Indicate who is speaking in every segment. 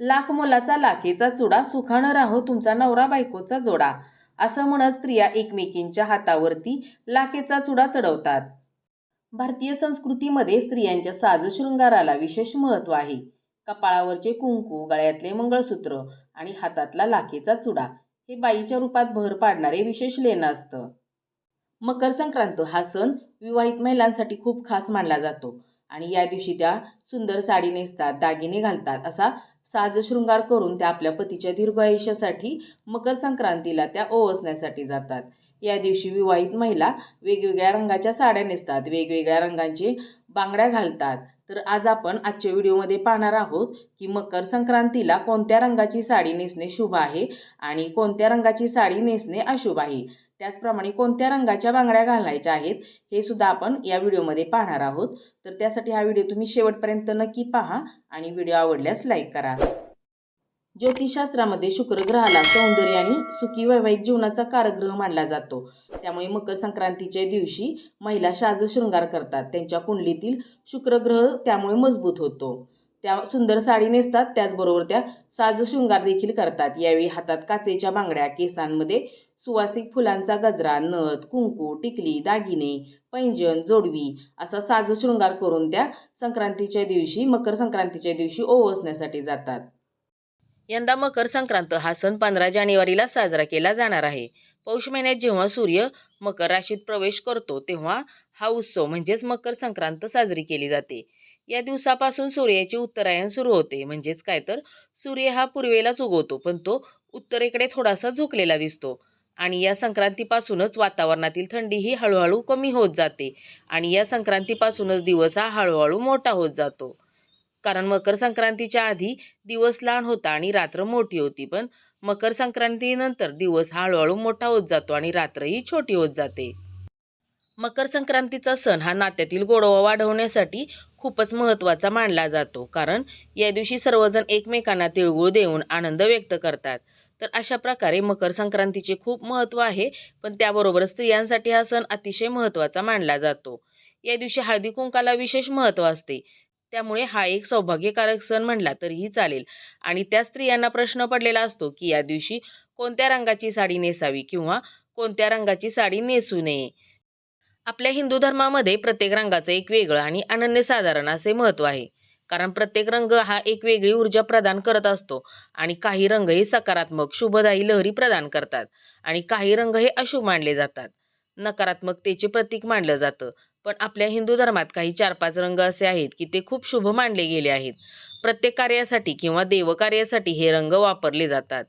Speaker 1: लाख मोलाचा लाखेचा चुडा सुखानं राहो तुमचा नवरा बायकोचा जोडा. असं म्हणत स्त्रिया एकमेकींच्या हातावरती लाखेचा चुडा चढवतात. भारतीय संस्कृतीमध्ये स्त्रियांच्या साजशृंगाराला विशेष महत्त्व आहे. कपाळावरचे कुंकू गळ्यातले मंगळसूत्र आणि हातातला लाखेचा चुडा हे बाईच्या रूपात भर पाडणारे विशेष लेणं असतं. मकर संक्रांत हा सण विवाहित महिलांसाठी खूप खास मानला जातो आणि या दिवशी त्या सुंदर साडी नेसतात दागिने घालतात असा साजशृंगार करून त्या आपल्या पतीच्या दीर्घ आयुष्यासाठी मकर संक्रांतीला त्या ओवसण्यासाठी जातात. या दिवशी विवाहित महिला वेगवेगळ्या रंगाच्या साड्या नेसतात वेगवेगळ्या रंगांचे बांगड्या घालतात. तर आज आपण आजच्या व्हिडिओमध्ये पाहणार आहोत की मकर संक्रांतीला कोणत्या रंगाची साडी नेसणे शुभ आहे आणि कोणत्या रंगाची साडी नेसणे अशुभ आहे. त्याचप्रमाणे कोणत्या रंगाच्या बांगड्या घालायच्या आहेत हे सुद्धा आपण या व्हिडिओमध्ये पाहणार आहोत. तर त्यासाठी हा व्हिडिओ तुम्ही शेवटपर्यंत नक्की पहा आणि व्हिडिओ आवडल्यास लाईक करा. ज्योतिषशास्त्रामध्ये शुक्रग्रहाला सौंदर्य आणि सुखी वैवाहिक जीवनाचा कारग्रह मानला जातो. त्यामुळे मकर संक्रांतीच्या दिवशी महिला शाज शृंगार करतात. त्यांच्या कुंडलीतील शुक्रग्रह त्यामुळे मजबूत होतो. त्या सुंदर साडी नेसतात त्याचबरोबर त्या साज शृंगार देखील करतात. यावेळी हातात काचेच्या बांगड्या केसांमध्ये सुवासिक फुलांचा गजरा नथ कुंकू टिकली दागिने पैंजण जोडवी असा साज शृंगार करून त्या संक्रांतीच्या दिवशी मकर संक्रांतीच्या दिवशी ओवसण्यासाठी जातात. यंदा मकर संक्रांत हा सण पंधरा जानेवारीला साजरा केला जाणार आहे. पौष महिन्यात जेव्हा सूर्य मकर राशीत प्रवेश करतो तेव्हा हा उत्सव म्हणजेच मकर संक्रांत साजरी केली जाते. या दिवसापासून सूर्याचे उत्तरायण सुरू होते. म्हणजेच काय तर सूर्य हा पूर्वेलाच उगवतो पण तो उत्तरेकडे थोडासा झुकलेला दिसतो. आणि या संक्रांतीपासूनच वातावरणातील थंडीही हळूहळू कमी होत जाते आणि या संक्रांतीपासूनच दिवस हा हळूहळू मोठा होत जातो. कारण मकर संक्रांतीच्या आधी दिवस लहान होता आणि रात्र मोठी होती पण मकर संक्रांतीनंतर दिवस हळूहळू मोठा होत जातो आणि रात्रही छोटी होत जाते. मकर संक्रांतीचा सण हा नात्यातील गोडवा वाढवण्यासाठी खूपच महत्त्वाचा मानला जातो कारण या दिवशी सर्वजण एकमेकांना तिळगुळ देऊन आनंद व्यक्त करतात. तर अशा प्रकारे मकर संक्रांतीचे खूप महत्त्व आहे पण त्याबरोबर स्त्रियांसाठी हा सण अतिशय महत्त्वाचा मानला जातो. या दिवशी हळदी कुंकाला विशेष महत्त्व असते. त्यामुळे हा एक सौभाग्यकारक सण म्हणला तरीही चालेल. आणि त्या स्त्रियांना प्रश्न पडलेला असतो की या दिवशी कोणत्या रंगाची साडी नेसावी किंवा कोणत्या रंगाची साडी नेसू नये? आपल्या हिंदू धर्मामध्ये प्रत्येक रंगाचं एक वेगळं आणि अनन्यसाधारण असे महत्त्व आहे. कारण प्रत्येक रंग हा एक वेगळी ऊर्जा प्रदान करत असतो आणि काही रंग हे सकारात्मक शुभदायी लहरी प्रदान करतात आणि काही रंग हे अशुभ मानले जातात. नकारात्मकतेचे प्रतीक मानलं जातं. पण आपल्या हिंदू धर्मात काही चार पाच रंग असे आहेत की ते खूप शुभ मानले गेले आहेत. प्रत्येक कार्यासाठी किंवा देवकार्यासाठी हे रंग वापरले जातात.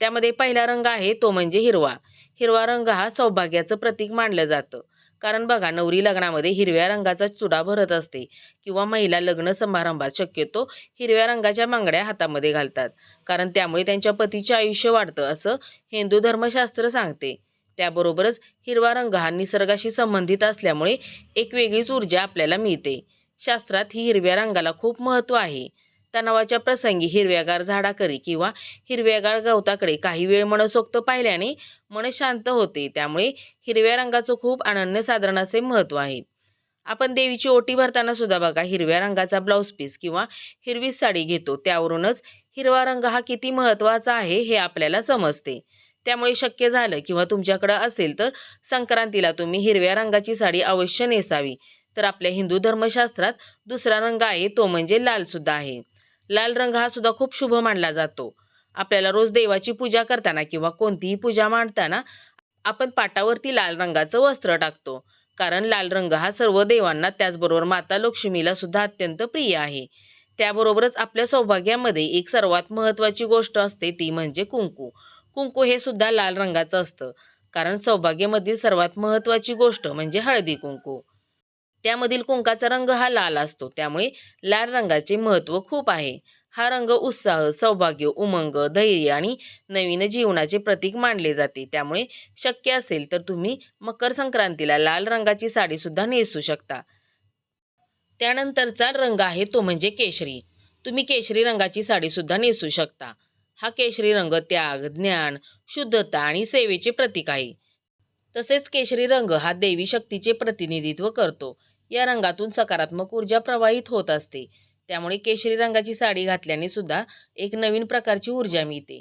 Speaker 1: त्यामध्ये पहिला रंग आहे तो म्हणजे हिरवा. हिरवा रंग हा सौभाग्याचं प्रतीक मानलं जातं. कारण बघा नवरी लग्नामध्ये हिरव्या रंगाचा चुडा भरत असते किंवा महिला लग्न समारंभात शक्यतो हिरव्या रंगाच्या मांगड्या हातामध्ये घालतात. कारण त्यामुळे त्यांच्या पतीचे आयुष्य वाढतं असं हिंदू धर्मशास्त्र सांगते. त्याबरोबरच हिरवा रंग हा निसर्गाशी संबंधित असल्यामुळे एक वेगळीच ऊर्जा आपल्याला मिळते. शास्त्रात ही हिरव्या रंगाला खूप महत्त्व आहे. तणावाच्या प्रसंगी हिरव्यागार झाडाकडे किंवा हिरव्यागार गवताकडे काही वेळ मनसोक्त पाहिल्याने मन शांत होते. त्यामुळे हिरव्या रंगाचं खूप अनन्यसाधारण असे महत्त्व आहे. आपण देवीची ओटी भरताना सुद्धा बघा हिरव्या रंगाचा ब्लाऊज पीस किंवा हिरवी साडी घेतो. त्यावरूनच हिरवा रंग हा किती महत्त्वाचा आहे हे आपल्याला समजते. त्यामुळे शक्य झालं किंवा तुमच्याकडं असेल तर संक्रांतीला तुम्ही हिरव्या रंगाची साडी अवश्य नेसावी. तर आपल्या हिंदू धर्मशास्त्रात दुसरा रंग आहे तो म्हणजे लालसुद्धा आहे. लाल रंग हा सुद्धा खूप शुभ मानला जातो. आपल्याला रोज देवाची पूजा करताना किंवा कोणतीही पूजा मांडताना आपण पाटावरती लाल रंगाचं वस्त्र टाकतो. कारण लाल रंग हा सर्व देवांना त्याचबरोबर माता लक्ष्मीला सुद्धा अत्यंत प्रिय आहे. त्याबरोबरच आपल्या सौभाग्यामध्ये एक सर्वात महत्त्वाची गोष्ट असते ती म्हणजे कुंकू. कुंकू हे सुद्धा लाल रंगाचं असतं. कारण सौभाग्यामधील सर्वात महत्त्वाची गोष्ट म्हणजे हळदी कुंकू. त्यामधील कुंकाचा रंग हा लाल असतो. त्यामुळे लाल रंगाचे महत्त्व खूप आहे. हा रंग उत्साह सौभाग्य उमंग धैर्य आणि नवीन जीवनाचे प्रतीक मानले जाते. त्यामुळे शक्य असेल तर तुम्ही मकर संक्रांतीला लाल रंगाची साडीसुद्धा नेसू शकता. त्यानंतरचा रंग आहे तो म्हणजे केशरी. तुम्ही केशरी रंगाची साडीसुद्धा नेसू शकता. हा केशरी रंग त्याग ज्ञान शुद्धता आणि सेवेचे प्रतीक आहे. तसेच केशरी रंग हा देवी शक्तीचे प्रतिनिधित्व करतो. या रंगातून सकारात्मक ऊर्जा प्रवाहित होत असते. त्यामुळे केशरी रंगाची साडी घातल्याने सुद्धा एक नवीन प्रकारची ऊर्जा मिळते.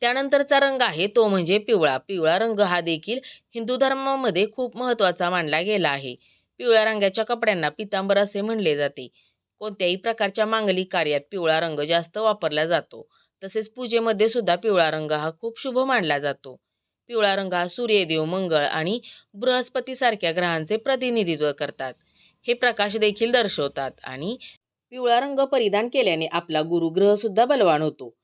Speaker 1: त्यानंतरचा रंग आहे तो म्हणजे पिवळा. पिवळा रंग हा देखील हिंदू धर्मामध्ये खूप महत्त्वाचा मानला गेला आहे. पिवळ्या रंगाच्या कपड्यांना पितांबर असे म्हणले जाते. कोणत्याही प्रकारच्या मांगलिक कार्यात पिवळा रंग जास्त वापरला जातो. तसेच पूजेमध्ये सुद्धा पिवळा रंग हा खूप शुभ मानला जातो. पिवळा रंग हा सूर्यदेव मंगळ आणि बृहस्पतीसारख्या ग्रहांचे प्रतिनिधित्व करतात. हे प्रकाश देखील दर्शवतात आणि पिवळा रंग परिधान केल्याने आपला गुरुग्रह सुद्धा बलवान होतो.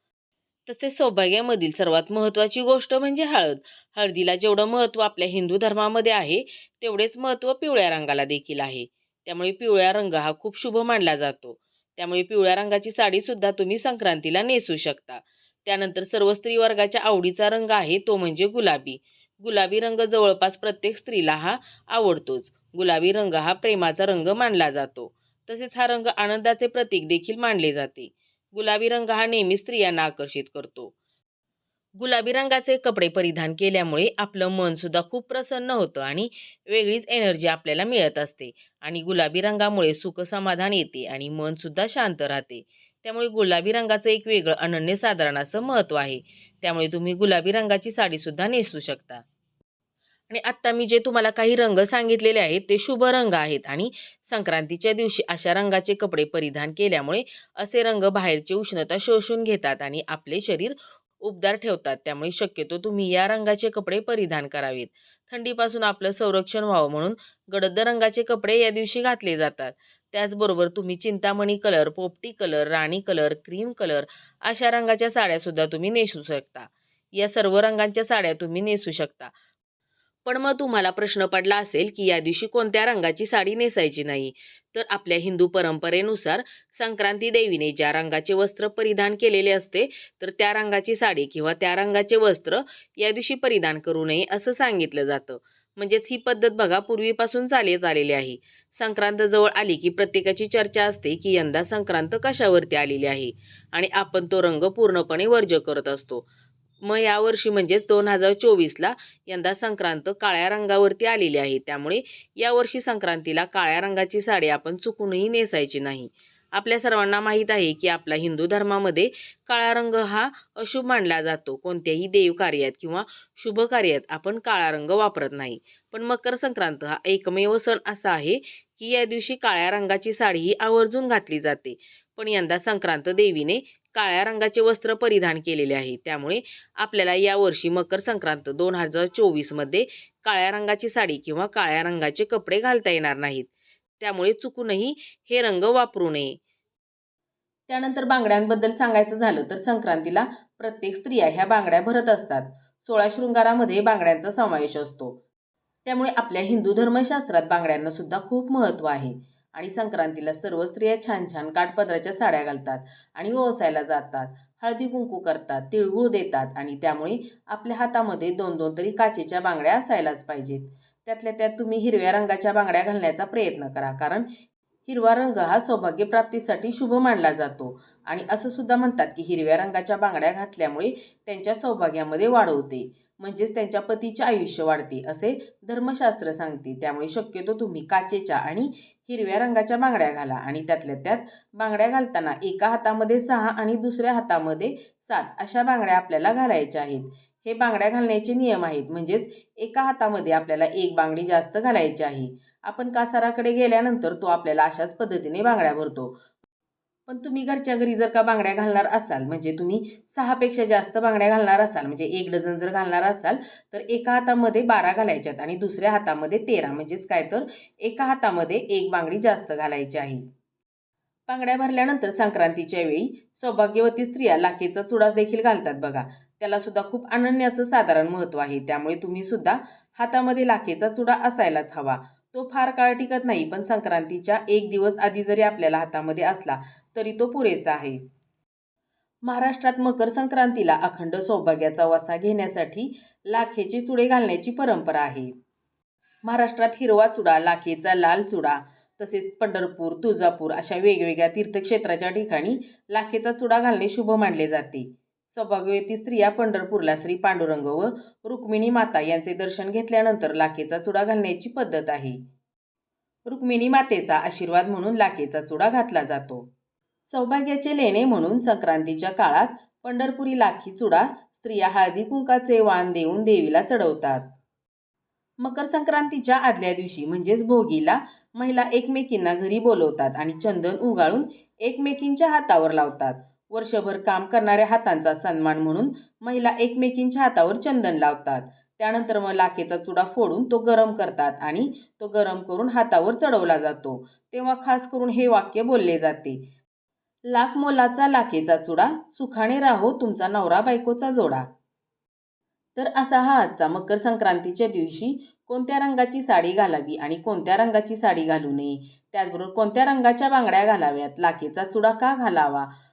Speaker 1: तसेच सौभाग्यामधील सर्वात महत्त्वाची गोष्ट म्हणजे हळद. हळदीला जेवढं महत्त्व आपल्या हिंदू धर्मामध्ये आहे तेवढेच महत्त्व पिवळ्या रंगाला देखील आहे. त्यामुळे पिवळ्या रंग हा खूप शुभ मानला जातो. त्यामुळे पिवळ्या रंगाची साडी सुद्धा तुम्ही संक्रांतीला नेसू शकता. त्यानंतर सर्व स्त्री वर्गाच्या आवडीचा रंग आहे तो म्हणजे गुलाबी. गुलाबी रंग जवळपास प्रत्येक स्त्रीला हा आवडतोच. गुलाबी रंग हा प्रेमाचा रंग मानला जातो. तसेच हा रंग आनंदाचे प्रतीक देखील मानले जाते. गुलाबी रंग हा नेहमी स्त्रियांना आकर्षित करतो. गुलाबी रंगाचे कपडे परिधान केल्यामुळे आपलं मन सुद्धा खूप प्रसन्न होतं आणि वेगळीच एनर्जी आपल्याला मिळत असते. आणि गुलाबी रंगामुळे सुख समाधान येते आणि मन सुद्धा शांत राहते. त्यामुळे गुलाबी रंगाचं एक वेगळं अनन्यसाधारण असं महत्त्व आहे. त्यामुळे तुम्ही गुलाबी रंगाची साडीसुद्धा नेसू शकता. आणि आत्ता मी जे तुम्हाला काही रंग सांगितलेले आहेत ते शुभ रंग आहेत. आणि संक्रांतीच्या दिवशी अशा रंगाचे कपडे परिधान केल्यामुळे असे रंग बाहेरची उष्णता शोषून घेतात आणि आपले शरीर उबदार ठेवतात. त्यामुळे शक्यतो तुम्ही या रंगाचे कपडे परिधान करावेत. थंडीपासून आपलं संरक्षण व्हावं म्हणून गडद रंगाचे कपडे या दिवशी घातले जातात. त्याचबरोबर तुम्ही चिंतामणी कलर पोपटी कलर राणी कलर क्रीम कलर अशा रंगाच्या साड्यासुद्धा तुम्ही नेसू शकता. या सर्व रंगांच्या साड्या तुम्ही नेसू शकता. पण मग तुम्हाला प्रश्न पडला असेल की या दिवशी कोणत्या रंगाची साडी नेसायची नाही? तर आपल्या हिंदू परंपरेनुसार संक्रांती देवीने ज्या रंगाचे वस्त्र परिधान केलेले असते तर त्या रंगाची साडी किंवा त्या रंगाचे वस्त्र या दिवशी परिधान करू नये असं सांगितलं जातं. म्हणजेच ही पद्धत बघा पूर्वीपासून चालत आलेली आहे. संक्रांत जवळ आली की प्रत्येकाची चर्चा असते की यंदा संक्रांत कशावरती आलेली आहे आणि आपण तो रंग पूर्णपणे वर्ज करत असतो. मग यावर्षी म्हणजेच दोन हजार चोवीसला यंदा संक्रांत काळ्या रंगावरती आलेली आहे. त्यामुळे यावर्षी संक्रांतीला काळ्या रंगाची साडी आपण चुकूनही नेसायची नाही. आपल्या सर्वांना माहीत आहे की आपला हिंदू धर्मामध्ये काळा रंग हा अशुभ मानला जातो. कोणत्याही देव कार्यात किंवा शुभ कार्यात आपण काळा रंग वापरत नाही. पण मकर संक्रांत हा एकमेव सण असा आहे की या दिवशी काळ्या रंगाची साडी ही आवर्जून घातली जाते. पण यंदा संक्रांत देवीने काळ्या रंगाचे वस्त्र परिधान केलेले आहे. त्यामुळे आपल्याला यावर्षी मकर संक्रांत दोन हजार चोवीसमध्ये काळ्या रंगाची साडी किंवा काळ्या रंगाचे कपडे घालता येणार नाहीत. त्यामुळे चुकूनही हे रंग वापरू नये. त्यानंतर बांगड्यांबद्दल सांगायचं झालं तर संक्रांतीला प्रत्येक स्त्रिया ह्या बांगड्या भरत असतात. सोळा शृंगारामध्ये बांगड्यांचा समावेश असतो. त्यामुळे आपल्या हिंदू धर्मशास्त्रात बांगड्यांना सुद्धा खूप महत्त्व आहे. आणि संक्रांतीला सर्व स्त्रिया छान छान काठपदराच्या साड्या घालतात आणि व्यवसायाला जातात. हळदी कुंकू करतात तिळगुळ देतात आणि त्यामुळे आपल्या हातामध्ये दोन दोन तरी काचेच्या बांगड्या असायलाच पाहिजेत. त्यातल्या त्यात तुम्ही हिरव्या रंगाच्या बांगड्या घालण्याचा प्रयत्न करा. कारण हिरवा रंग हा सौभाग्यप्राप्तीसाठी शुभ मानला जातो. आणि असं सुद्धा म्हणतात की हिरव्या रंगाच्या बांगड्या घातल्यामुळे त्यांच्या सौभाग्यामध्ये वाढ होते. म्हणजेच त्यांच्या पतीचे आयुष्य वाढते असे धर्मशास्त्र सांगते. त्यामुळे शक्यतो तुम्ही काचेच्या आणि हिरव्या रंगाच्या बांगड्या घाला आणि त्यातल्या त्यात बांगड्या घालताना एका हातामध्ये सहा आणि दुसऱ्या हातामध्ये सात अशा बांगड्या आपल्याला घालायच्या आहेत. हे बांगड्या घालण्याचे नियम आहेत. म्हणजेच एका हातामध्ये आपल्याला एक बांगडी जास्त घालायची आहे. आपण कासाराकडे गेल्यानंतर तो आपल्याला अशाच पद्धतीने बांगड्या भरतो. पण तुम्ही घरच्या घरी जर का बांगड्या घालणार असाल म्हणजे तुम्ही सहापेक्षा जास्त बांगड्या घालणार असाल म्हणजे एक डझन जर घालणार असाल तर एका हातामध्ये बारा घालायच्यात आणि दुसऱ्या हातामध्ये तेरा म्हणजेच काय तर एका हातामध्ये एक बांगडी जास्त घालायची आहे. बांगड्या भरल्यानंतर संक्रांतीच्या वेळी सौभाग्यवती स्त्रिया लाखेचा चुडा देखील घालतात बघा. त्याला सुद्धा खूप अनन्य असं साधारण महत्त्व आहे. त्यामुळे तुम्ही सुद्धा हातामध्ये लाखेचा चुडा असायलाच हवा. तो फार काळ टिकत नाही पण संक्रांतीच्या एक दिवस आधी जरी आपल्याला हातामध्ये असला तरी तो पुरेसा आहे. महाराष्ट्रात मकर संक्रांतीला अखंड सौभाग्याचा वसा घेण्यासाठी लाखेचे चुडे घालण्याची परंपरा आहे. महाराष्ट्रात हिरवा चुडा लाखेचा लाल चुडा तसेच पंढरपूर तुळजापूर अशा वेगवेगळ्या तीर्थक्षेत्राच्या ठिकाणी लाखेचा चुडा घालणे शुभ मानले जाते. सौभाग्यवती स्त्रिया पंढरपूरला श्री पांडुरंग व रुक्मिणी माता यांचे दर्शन घेतल्यानंतर लाखेचा चुडा घालण्याची पद्धत आहे. रुक्मिणी मातेचा आशीर्वाद म्हणून लाखेचा चुडा घातला जातो. सौभाग्याचे लेणे म्हणून संक्रांतीच्या काळात पंढरपुरी लाखी चुडा स्त्रिया हळदी कुंकाचे वाण देऊन देवीला चढवतात. मकर संक्रांतीच्या आदल्या दिवशी म्हणजेच भोगीला महिला एकमेकींना घरी बोलवतात आणि चंदन उगाळून एकमेकींच्या हातावर लावतात. वर्षभर काम करणाऱ्या हातांचा सन्मान म्हणून महिला एकमेकींच्या हातावर चंदन लावतात. त्यानंतर मग लाखेचा चुडा फोडून तो गरम करतात आणि तो गरम करून हातावर चढवला जातो. तेव्हा खास करून हे वाक्य बोलले जाते. लाख मोलाचा लाखेचा चुडा सुखाने राहो तुमचा नवरा बायकोचा जोडा. तर असा हा आजचा मकर संक्रांतीच्या दिवशी कोणत्या रंगाची साडी घालावी आणि कोणत्या रंगाची साडी घालू नये? त्याचबरोबर कोणत्या रंगाच्या बांगड्या घालाव्यात? लाखेचा चुडा का घालावा?